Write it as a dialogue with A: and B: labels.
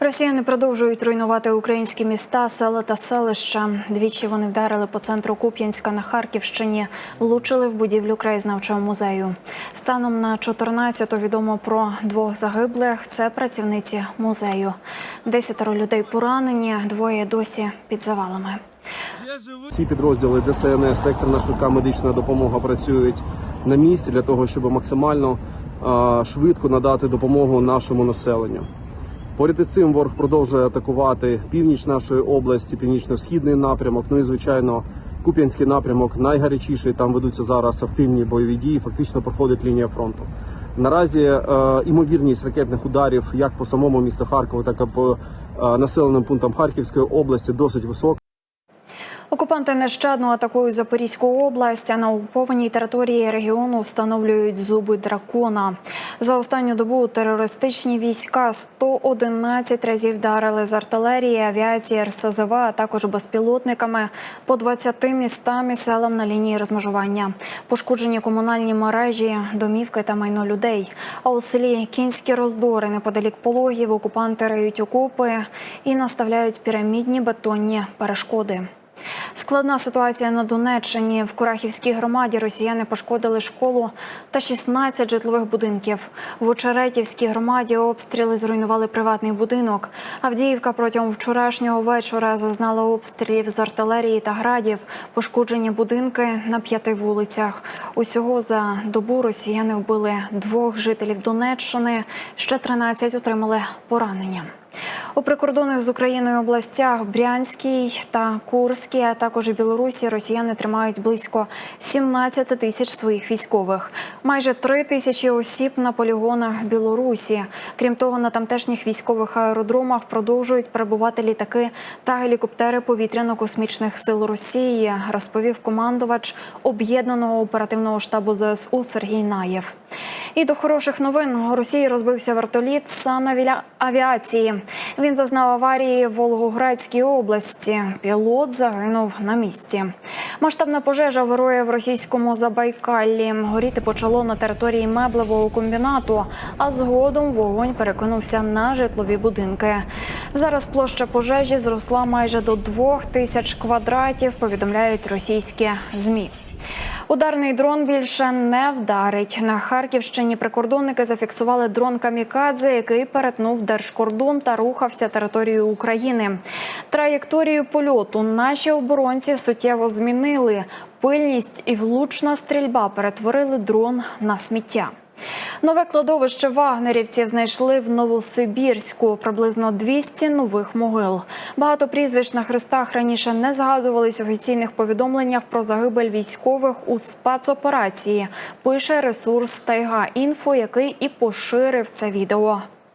A: Росіяни продовжують руйнувати українські міста, села та селища. Двічі вони вдарили по центру Куп'янська на Харківщині, влучили в будівлю краєзнавчого музею. Станом на 14-ту відомо про двох загиблих. Це працівниці музею. Десятеро людей поранені, двоє досі під завалами.
B: Всі підрозділи ДСНС, екстрена швидка медична допомога працюють на місці для того, щоб максимально швидко надати допомогу нашому населенню. Поряд із цим ворог продовжує атакувати північ нашої області, північно-східний напрямок. Ну і звичайно, Куп'янський напрямок найгарячіший. Там ведуться зараз активні бойові дії. Фактично проходить лінія фронту. Наразі е, імовірність ракетних ударів як по самому місту Харкову, так і по е, населеним пунктам Харківської області досить висока.
A: Окупанти нещадно атакують Запорізьку область. А на окупованій території регіону встановлюють зуби дракона. За останню добу терористичні війська 111 разів вдарили з артилерії, авіації, РСЗВ, а також безпілотниками по 20 містам і селам на лінії розмежування. Пошкоджені комунальні мережі, домівки та майно людей. А у селі Кінські роздори неподалік пологів окупанти риють окопи і наставляють пірамідні бетонні перешкоди. Складна ситуація на Донеччині. В Курахівській громаді росіяни пошкодили школу та 16 житлових будинків. В Очеретівській громаді обстріли зруйнували приватний будинок. Авдіївка протягом вчорашнього вечора зазнала обстрілів з артилерії та градів. Пошкоджені будинки на п'яти вулицях. Усього за добу росіяни вбили двох жителів Донеччини. Ще 13 отримали поранення. У прикордонних з Україною областях Брянській та Курській, а також у Білорусі росіяни тримають близько 17 тисяч своїх військових. Майже 3 тисячі осіб на полігонах Білорусі. Крім того, на тамтешніх військових аеродромах продовжують перебувати літаки та гелікоптери повітряно-космічних сил Росії, розповів командувач об'єднаного оперативного штабу ЗСУ Сергій Наєв. І до хороших новин у Росії розбився вертоліт санавіації. Він зазнав аварії в Волгоградській області. Пілот загинув на місці. Масштабна пожежа вирує в російському Забайкаллі. Горіти почало на території меблевого комбінату, а згодом вогонь перекинувся на житлові будинки. Зараз площа пожежі зросла майже до двох тисяч квадратів. Повідомляють російські змі. Ударний дрон більше не вдарить. На Харківщині прикордонники зафіксували дрон Камікадзе, який перетнув держкордон та рухався територією України. Траєкторію польоту наші оборонці суттєво змінили. Пильність і влучна стрільба перетворили дрон на сміття. Нове кладовище вагнерівців знайшли в Новосибірську приблизно 200 нових могил. Багато прізвищ на хрестах раніше не згадувались в офіційних повідомленнях про загибель військових у спецоперації. Пише ресурс Тайга інфо, який і поширив це відео.